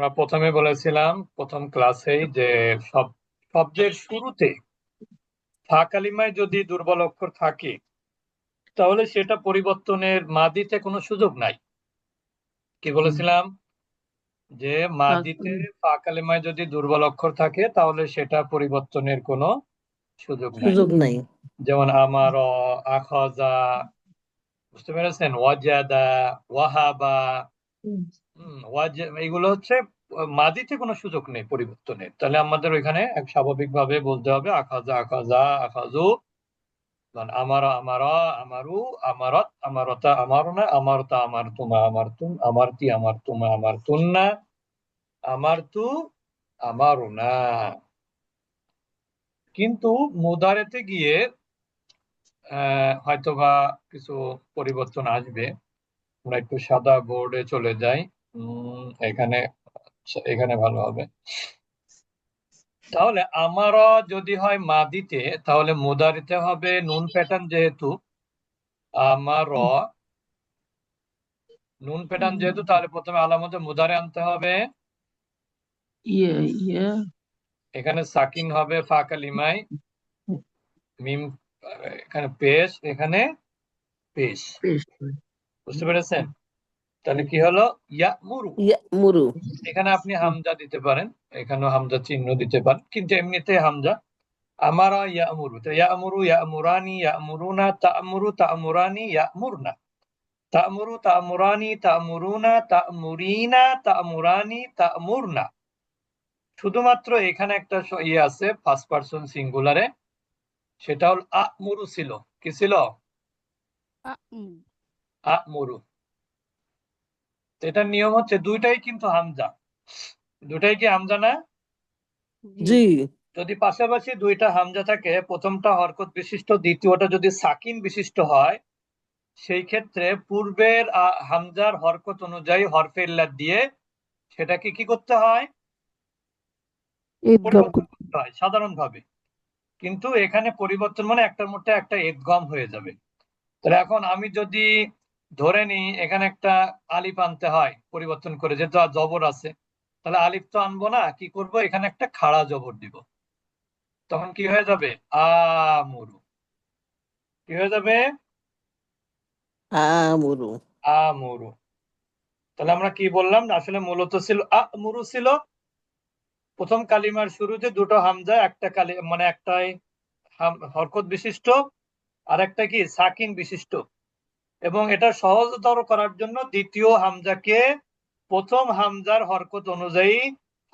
আমরা প্রথমে বলেছিলাম প্রথম ক্লাসেই যে সব শব্দের শুরুতে ফা কালিমায় যদি দুর্বল অক্ষর থাকে তাহলে সেটা পরিবর্তনের মাদিতে কোনো সুযোগ নাই। কি বলেছিলাম? যে মাদিতে ফা কালিমায় যদি দুর্বল অক্ষর থাকে তাহলে সেটা পরিবর্তনের কোনো সুযোগ নাই। সুযোগ নাই। যেমন আমার আখাজা বুঝতে পেরেছেন? ওয়াজাদা ওয়াহাবা এগুলো হচ্ছে মাদিতে কোনো সুযোগ নেই পরিবর্তনের। তাহলে আমাদের ওইখানে এক স্বাভাবিকভাবে বলতে হবে, আখাজা আখাজা, আখাজু আমারা আমারা, আমারু, আমারত, আমারতা, আমারনা, আমারতা, আমারতুমা, আমারতুম, আমারতি আমার আমারতুন্না, আমারতু না কিন্তু মুদারেতে গিয়ে হয়তোবা কিছু পরিবর্তন আসবে। আমরা একটু সাদা বোর্ডে চলে যাই। এখানে এখানে ভালো হবে। তাহলে আমারও যদি হয় মাদিতে তাহলে মুদারিতে হবে নুন প্যাটার্ন যেহেতু আমার নুন প্যাটার্ন যেহেতু তাহলে প্রথমে আলামতে মুদারে আনতে হবে। ইয়ে ইয়ে। এখানে সাকিন হবে ফা কালিমায় মিম এখানে পেশ এখানে পেশ বুঝতে পেরেছেন? তাহলে কি হলো? ইয়া মুরু ইয়ামুরু। এখানে আপনি হামজা দিতে পারেন এখানেও হামজা চিহ্ন দিতে পারেন কিন্তু এমনিতে হামজা। আমারা ইয়ামুরু তো ইয়ামুরু ইয়ামুরানি ইয়ামুরুনা তা'মুরু তা'মুরানি ইয়ামুরনা। তা'মুরু তা'মুরানি তা'মুরুনা তা'মুরিনা তা'মুরানি তা'মুরনা। শুধুমাত্র এখানে একটা ইয়ে আছে ফার্স্ট পারসন সিঙ্গুলারে সেটা হল আমুরু ছিল। কি ছিল? আমুরু। তো এটার নিয়ম হচ্ছে দুইটাই কিন্তু হামজা। দুটাই কি হামজা না? জি। যদি পাশাপাশি দুইটা হামজা থাকে প্রথমটা হরকত বিশিষ্ট দ্বিতীয়টা যদি সাকিন বিশিষ্ট হয় সেই ক্ষেত্রে পূর্বের হামজার হরকত অনুযায়ী হরফে ইল্লাত দিয়ে সেটাকে কি করতে হয়? পরিবর্তন করতে হয় সাধারণভাবে। কিন্তু এখানে পরিবর্তন মানে একটার মধ্যে একটা এদগম হয়ে যাবে। তাহলে এখন আমি যদি ধরে নি এখানে একটা আলিফ আনতে হয় পরিবর্তন করে যেহেতু আর জবর আছে তাহলে আলিফ তো আনব না কি করব? এখানে একটা খাড়া জবর দিব। তখন কি হয়ে যাবে? আমুরু কি হয়ে যাবে? আমুরু আমুরু তাহলে আমরা কি বললাম? আসলে মূলত ছিল আমুরু ছিল প্রথম কালিমার শুরুতে দুটো হামজা একটা কালি মানে একটাই হরকত বিশিষ্ট আর একটা কি? সাকিন বিশিষ্ট। এবং এটা সহজতর করার জন্য দ্বিতীয় হামজাকে প্রথম হামজার হরকত অনুযায়ী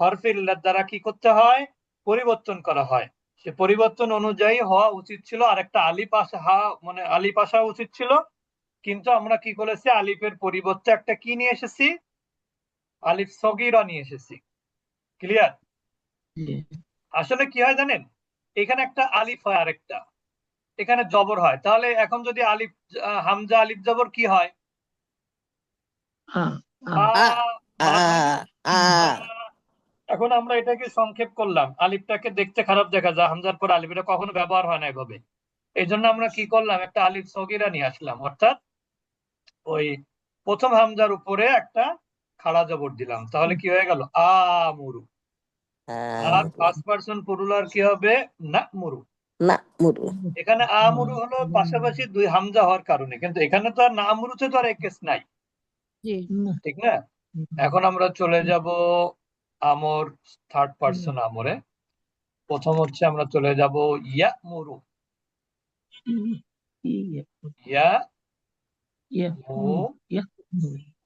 হরফে ইল্লাত দ্বারা কি করতে হয়? পরিবর্তন করা হয়। সে পরিবর্তন অনুযায়ী হওয়া উচিত ছিল আর একটা আলিফ আসা হা মানে আলিফ আসা উচিত ছিল। কিন্তু আমরা কি করেছি? আলিফের পরিবর্তে একটা কি নিয়ে এসেছি? আলিফ সগিরা নিয়ে এসেছি। ক্লিয়ার আসলে কি হয় জানেন? এখানে একটা আলিফ হয় আরেকটা। এখানে জবর হয়। তাহলে এখন যদি আলিফ আহ, হামজা আলিফ জবর কি হয়? আ, আ আ এখন আমরা এটাকে সংক্ষেপ করলাম। আলিফটাকে দেখতে খারাপ দেখা যায়। হামজার পর আলিফ এটা কখনো ব্যবহার হয় না এভাবে। এই জন্য আমরা কি করলাম? একটা আলিফ সগিরা নিয়ে আসলাম। অর্থাৎ ওই প্রথম হামজার উপরে একটা খাড়া জবর দিলাম। তাহলে কি হয়ে গেল? আমুরু আর ফার্স্ট পার্সন পুরুলার কি হবে? না মুরু। না মুরু। এখানে আমুরু হলো পাশাপাশি দুই হামজা হওয়ার কারণে কিন্তু এখানে তো আর না আমুরুতে তো আর এক কেস নাই। ঠিক না? এখন আমরা চলে যাব আমর থার্ড পার্সন আমরে। প্রথম হচ্ছে আমরা চলে যাব ইয়া মুরু ইয়া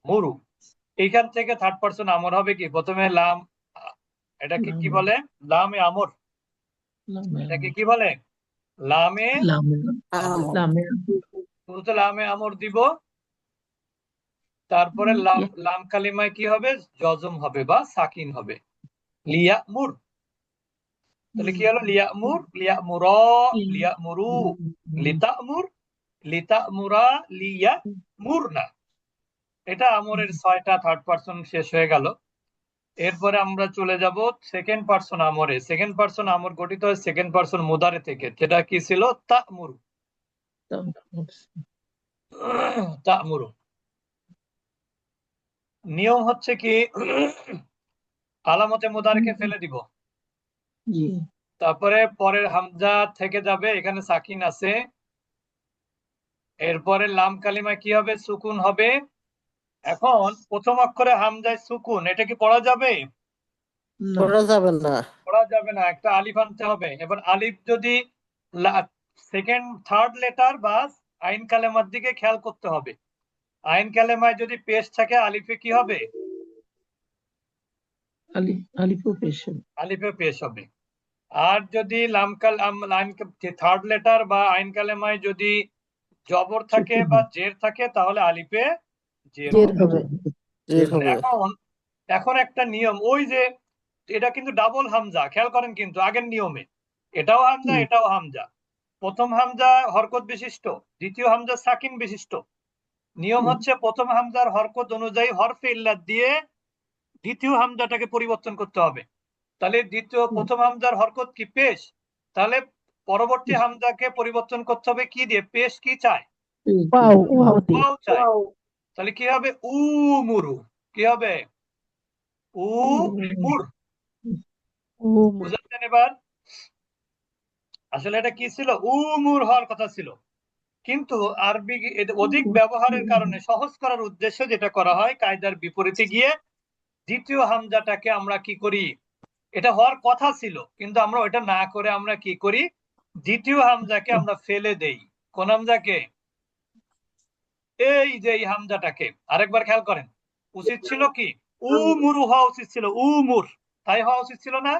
মুরু এইখান থেকে থার্ড পার্সন আমর হবে কি? প্রথমে লাম এটাকে কি বলে? লামে আমর। এটাকে কি বলে? লামে শুরুতে লামে। আমর দিব। তারপরে লাম লাম কালিমায় কি হবে? জজম হবে বা সাকিন হবে। লিয়া মুর তাহলে কি হলো? লিয়া মুর লিয়া মুর লিয়া মুরু লিতা মুর লিতা মুরা লিয়া মুরনা এটা আমরের ছয়টা থার্ড পার্সন শেষ হয়ে গেল। এরপরে আমরা চলে যাব সেকেন্ড পার্সন আমরে। সেকেন্ড পার্সন আমর গঠিত হয় সেকেন্ড পার্সন মুদারে থেকে যেটা কি ছিল? তা মুরু নিয়ম হচ্ছে কি আলামতে মুদারেকে ফেলে দিব। তারপরে পরের হামজা থেকে যাবে এখানে সাকিন আছে। এরপরে লাম কালিমায় কি হবে? সুকুন হবে। এখন প্রথম অক্ষরে হামজায় সুকুন এটা কি পড়া যাবে? না। পড়া যাবে না। পড়া যাবে না একটা আলিফ আনতে হবে। এবার আলিফ যদি সেকেন্ড থার্ড লেটার বা আইন কালেমার দিকে খেয়াল করতে হবে। আইন কালেমায় যদি পেশ থাকে আলিফে কি হবে? আলি আলিফও পেশ হবে। আলিফে পেশ হবে। আর যদি লাম কাল থার্ড লেটার বা আইন কালেমায় যদি জবর থাকে বা জের থাকে তাহলে আলিফে জের জের হবে। হবে। জের হবে। এখন এখন একটা নিয়ম ওই যে এটা কিন্তু ডাবল হামজা খেয়াল করেন কিন্তু আগের নিয়মে। এটাও হামজা এটাও হামজা। প্রথম হামজা হরকত বিশিষ্ট দ্বিতীয় হামজা সাকিন বিশিষ্ট। নিয়ম হচ্ছে প্রথম হামজার হরকত অনুযায়ী হরফে ইল্লাত দিয়ে দ্বিতীয় হামজাটাকে পরিবর্তন করতে হবে। তাহলে দ্বিতীয় প্রথম হামজার হরকত কি পেশ? তাহলে পরবর্তী হুম। হামজাকে পরিবর্তন করতে হবে কি দিয়ে? পেশ কি চায়? চায়। তাহলে কি হবে? উ মুরু কি হবে? উ মুর বুঝাচ্ছেন এবার? আসলে এটা কি ছিল? উমুর হওয়ার কথা ছিল। কিন্তু আরবি অধিক ব্যবহারের কারণে সহজ করার উদ্দেশ্যে যেটা করা হয় কায়দার বিপরীতে গিয়ে দ্বিতীয় হামজাটাকে আমরা কি করি? এটা হওয়ার কথা ছিল কিন্তু আমরা ওটা না করে আমরা কি করি? দ্বিতীয় হামজাকে আমরা ফেলে দেই। কোন হামজাকে? এই যে এই হামজাটাকে আরেকবার খেয়াল করেন উচিত ছিল কি? উমুরু হওয়া উচিত ছিল উমুর। তাই হওয়া উচিত ছিল না?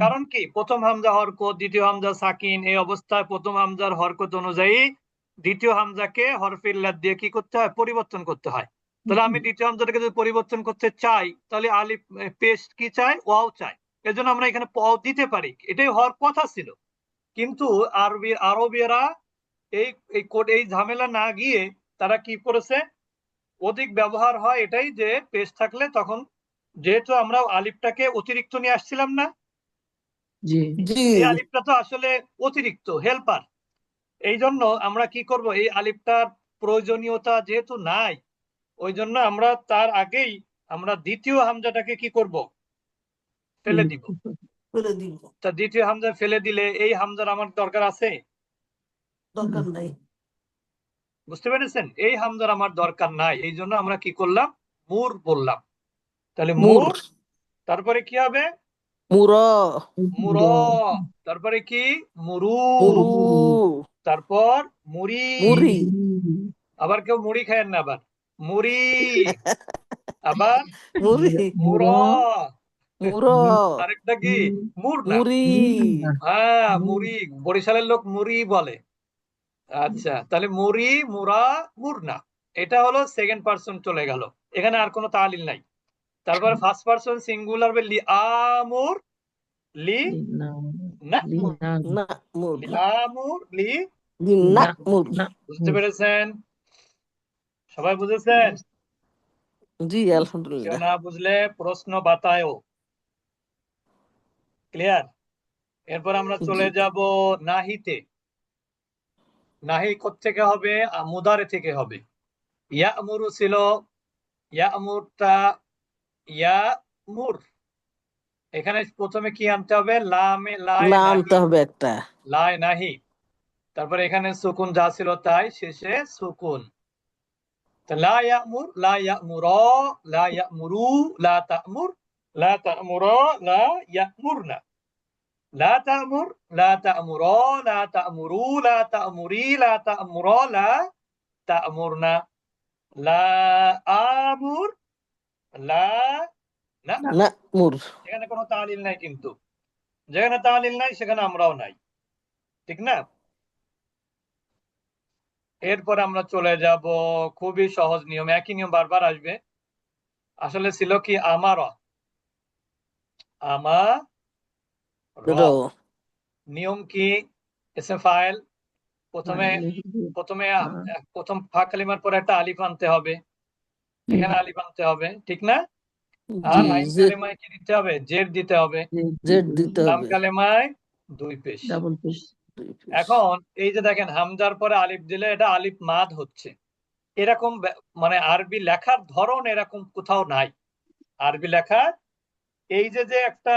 কারণ কি? প্রথম হামজা হরকত দ্বিতীয় হামজা সাকিন এই অবস্থায় প্রথম হামজার হরকত অনুযায়ী দ্বিতীয় হামজাকে হরফে ইল্লাত দিয়ে কি করতে হয়? পরিবর্তন করতে হয়। তাহলে আমি দ্বিতীয় হামজাটাকে যদি পরিবর্তন করতে চাই তাহলে আলিফ পেস্ট কি চাই? ওয়াও চাই। এজন্য আমরা এখানে পাও দিতে পারি। এটাই হওয়ার কথা ছিল। কিন্তু আরবি আরবিরা এই এই কোড এই ঝামেলা না গিয়ে তারা কি করেছে? অধিক ব্যবহার হয় এটাই যে পেশ থাকলে তখন যেহেতু আমরা আলিফটাকে অতিরিক্ত নিয়ে আসছিলাম না জি। জি। আলিফটা তো আসলে অতিরিক্ত হেল্পার এই জন্য আমরা কি করব? এই আলিফটার প্রয়োজনীয়তা যেহেতু নাই ওই জন্য আমরা তার আগেই আমরা দ্বিতীয় হামজাটাকে কি করব? ফেলে দিব। তা দ্বিতীয় হামজা ফেলে দিলে এই হামজার আমার দরকার আছে? দরকার নাই। বুঝতে পেরেছেন? এই হামজার আমার দরকার নাই। এই জন্য আমরা কি করলাম? মুর বললাম। তাহলে মুর তারপরে কি হবে? মুর। মুর। তারপরে কি? মুরু। তারপর মুড়ি মুড়ি আবার কেউ মুড়ি খায় না আবার। মুড়ি আবার মুড়ি মুর। মুর। আরেকটা কি? মুর না। মুড়ি হ্যাঁ মুড়ি বরিশালের লোক মুড়ি বলে। আচ্ছা তাহলে মুরি মুরা মুরনা এটা হলো সেকেন্ড পার্সন চলে গেল। এখানে আর কোনো তালিল নাই। তারপর ফার্স্ট পার্সন সিঙ্গুলার লি আমুর লি না না না না মুর লি আমুর লি না। মুর বুঝতে পেরেছেন? সবাই বুঝেছেন? জি আলহামদুলিল্লাহ। না বুঝলে প্রশ্ন বাতায়ও। ক্লিয়ার এরপর আমরা চলে যাব নাহিতে। নাহি থেকে হবে? মুদারে থেকে হবে। ইয়া মুরু ছিল ইয়া মুরটা ইয়া মুর এখানে প্রথমে কি আনতে হবে? লামে লাই নাহি। আনতে হবে একটা। লাই নাহি। তারপরে এখানে সুকুন যা ছিল তাই শেষে সুকুন। তো লা ইয়ামুর লা ইয়ামুর লা ইয়ামুরু লা তা'মুর লা তা'মুর লা ইয়ামুরনা। লা তা'মুর লা তা'মুরা লা তা'মুরু লা তা'মুরি লা তা'মুরা লা তা'মুরনা লা আমুর লা না না'মুর কোনো তালিল নাই কিন্তু। যেখানে তালিল নাই সেখানে আমরাও নাই। ঠিক না? এরপর আমরা চলে যাব খুবই সহজ নিয়ম একই নিয়ম বারবার আসবে। আসলে ছিল কি আমারা। আমা নিয়ম কি এসে ফাইল প্রথমে প্রথমে প্রথম ফা কালিমার পরে একটা আলিফ আনতে হবে। এখানে আলিফ আনতে হবে ঠিক না? আর আইন কালেমায় কি দিতে হবে? জেড দিতে হবে। জেড দিতে লাম হবে। কালেমায় দুই পেশ। ডাবল পেশ এখন এই যে দেখেন হামজার পরে আলিফ দিলে এটা আলিফ মাদ হচ্ছে। এরকম মানে আরবি লেখার ধরন এরকম কোথাও নাই। আরবি লেখার এই যে যে একটা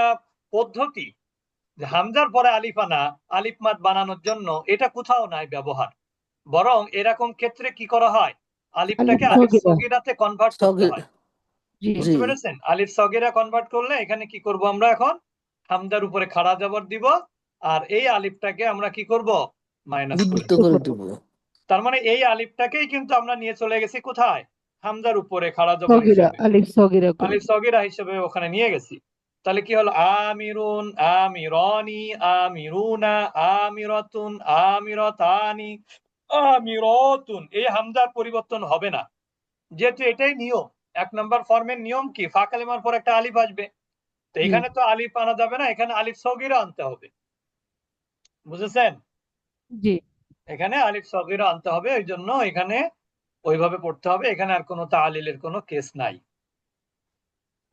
পদ্ধতি হামজার পরে আলিফ আনা আলিফ মাদ বানানোর জন্য এটা কোথাও নাই ব্যবহার। বরং এরকম ক্ষেত্রে কি করা হয়? আলিফটাকে আলিফ সগিরাতে কনভার্ট করতে হয়। বুঝতে পেরেছেন? আলিফ সগিরা কনভার্ট করলে এখানে কি করব আমরা এখন? হামজার উপরে খাড়া জবর দিব আর এই আলিফটাকে আমরা কি করব? মাইনাস করে দিব। তার মানে এই আলিফটাকেই কিন্তু আমরা নিয়ে চলে গেছি কোথায়? হামজার উপরে খাড়া জবর আলিফ সগিরা আলিফ সগিরা হিসেবে ওখানে নিয়ে গেছি। তাহলে কি হলো? আমিরুন আমিরনি আমিরুনা আমিরতুন আমিরাতানি আমিরাতুন। এই হামজার পরিবর্তন হবে না। যেহেতু এটাই নিয়ম এক নম্বর ফর্মের নিয়ম কি? ফা কালিমার পর একটা আলিফ আসবে। তো এখানে তো আলিফ আনা যাবে না এখানে আলিফ সগিরা আনতে হবে। বুঝেছেন? জি। এখানে আলিফ সগিরা আনতে হবে ওই জন্য এখানে ওইভাবে পড়তে হবে। এখানে আর কোনো তালিলের কোনো কেস নাই।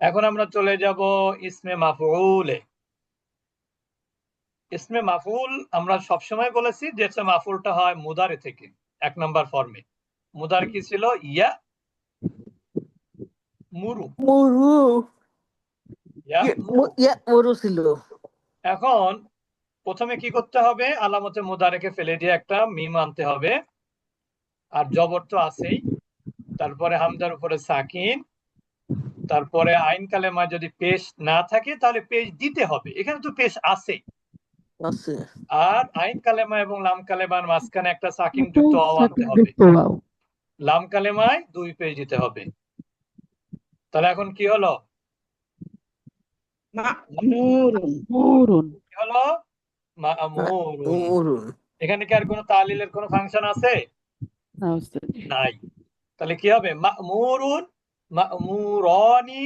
এখন আমরা চলে যাব ইসমে মাফুলে ইসমে মাফুল আমরা সবসময় বলেছি যে মাফুলটা হয় মুদারে থেকে এক নম্বর ফর্মে। মুদার কি ছিল? ইয়া মুরু। মুরু। ইয়া মুরু ছিল। এখন প্রথমে কি করতে হবে? আলামতে মুদারেকে ফেলে দিয়ে একটা মিম আনতে হবে। আর জবর তো আছেই। তারপরে হামদার উপরে সাকিন। তারপরে আইন কালেমা যদি পেশ না থাকে তাহলে পেশ দিতে হবে। এখানে তো পেশ আছে আছে। আর আইন কালেমা এবং লাম কালেমার মাঝখানে একটা সাকিন যুক্ত আনতে হবে। লাম কালেমায় দুই পেজ দিতে হবে। তাহলে এখন কি হলো? মুরুন কি হলো। এখানে কি আর কোনো তালিলের কোনো ফাংশন আছে। নাই। তাহলে কি হবে? মা'মুরুন মা'মুরানি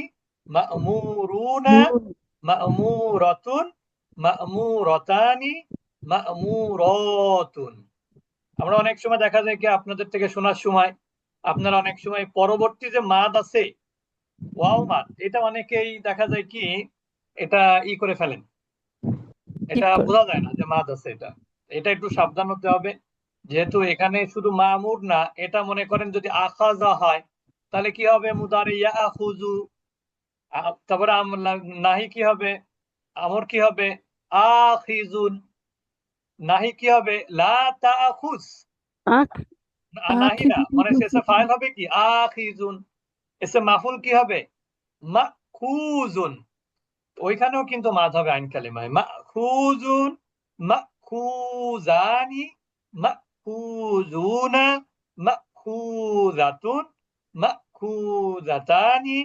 মা'মুরুনা মুরুন, মা'মুরাতুন মা'মুরাতানি মা'মুরাতুন আমরা অনেক সময় দেখা যায় কি আপনাদের থেকে শোনার সময় আপনারা অনেক সময় পরবর্তী যে মাদ আছে ওয়াও মাদ এটা অনেকেই দেখা যায় কি এটা ই করে ফেলেন। এটা বোঝা যায় না যে মাদ আছে এটা। এটা একটু সাবধান হতে হবে যেহেতু এখানে শুধু মামুর না এটা মনে করেন যদি আখাজা হয় তাহলে কি হবে মুদারে? ইয়াখুজু আ- তারপরে আম- না- নাহি কি হবে? আমর কি হবে? আখিজুন নাহি কি হবে? লা তাখুজ। আখ না- নাহি না। মানে শেষে ফাইল হবে কি? আখিজুন এসে মাফুল কি হবে? মাখুজুন ওইখানেও কিন্তু মাদ হবে আইন কালিমায়। মাখুজুন মাখুজানি মাখুজুনা মাখুজাতুন। মাখুজাতানি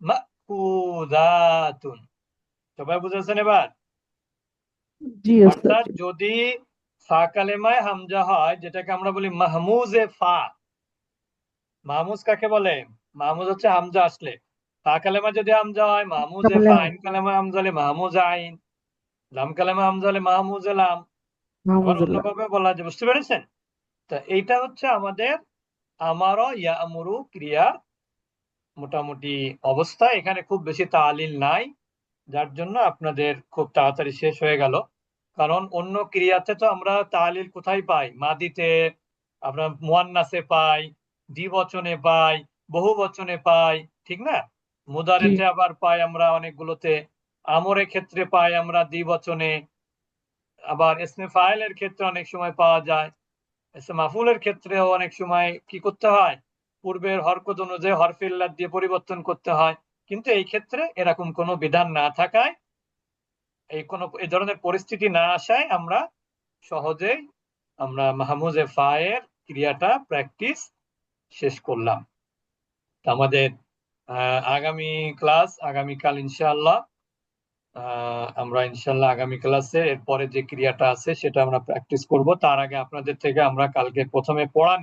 মাখুজাতুন সবাই বুঝেছেন এবার? অর্থাৎ যদি ফা কালেমায় হামজা হয় যেটাকে আমরা বলি মাহমুজে ফা মাহমুজ কাকে বলে? মাহমুজ হচ্ছে হামজা আসলে। ফা কালেমা যদি হামজা হয় মাহমুজে ফা আইন কালেমা হামজা হলে মাহমুজ আইন লাম কালেমা হামজা হলে মাহমুজে লাম। অন্যভাবে বলা যায় বুঝতে পেরেছেন? তা এইটা হচ্ছে আমাদের আমারও ইয়ামুরু ক্রিয়ার মোটামুটি অবস্থা। এখানে খুব বেশি তালিল নাই যার জন্য আপনাদের খুব তাড়াতাড়ি শেষ হয়ে গেল। কারণ অন্য ক্রিয়াতে তো আমরা তালিল কোথায় পাই? মাদিতে আমরা মুয়ান্নাসে পাই দ্বিবচনে পাই বহু বচনে পাই ঠিক না? মুদারেতে আবার পাই আমরা অনেকগুলোতে আমরের ক্ষেত্রে পাই আমরা দ্বিবচনে আবার এসমে ফাইলের ক্ষেত্রে অনেক সময় পাওয়া যায়। এসমে মাফুলের ক্ষেত্রেও অনেক সময় কি করতে হয়? পূর্বের হরকত অনুযায়ী হরফিল্লাত দিয়ে পরিবর্তন করতে হয়। কিন্তু এই ক্ষেত্রে এরকম কোনো বিধান না থাকায়, এই কোনো এই ধরনের পরিস্থিতি না আসায় আমরা সহজেই আমরা মাহমুজে ফায়ের ক্রিয়াটা প্র্যাকটিস শেষ করলাম। আমাদের আগামী ক্লাস, আগামীকাল ইনশাআল্লাহ আমরা ইনশাল্লাহ আগামী ক্লাসে এরপরে যে ক্রিয়াটা আছে সেটা আমরা প্র্যাকটিস করব। তার আগে আপনাদের থেকে আমরা কালকে প্রথমে পড়া